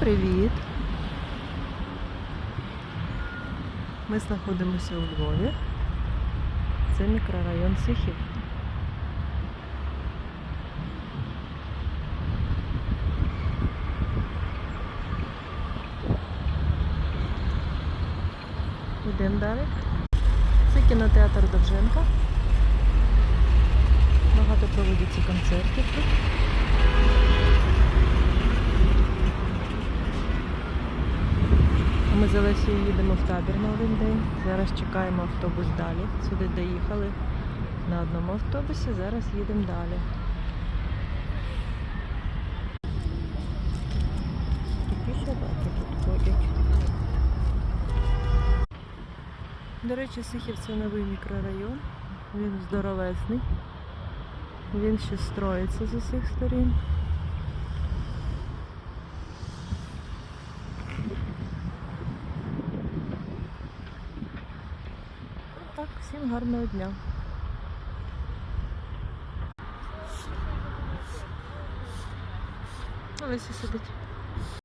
привіт! Ми знаходимося у Львові. Це мікрорайон Сихів. Йдемо далі. Це кінотеатр Довженка. Багато проводиться концертів тут. Ми з Олесією їдемо в табір на один день. Зараз чекаємо автобус далі. Сюди доїхали на одному автобусі, зараз їдемо далі. Такі собаки тут ходять. До речі, Сихів це новий мікрорайон. Він здоровезний. Він ще строїться з усіх сторін. Так, всім гарного дня. Олеся сидить.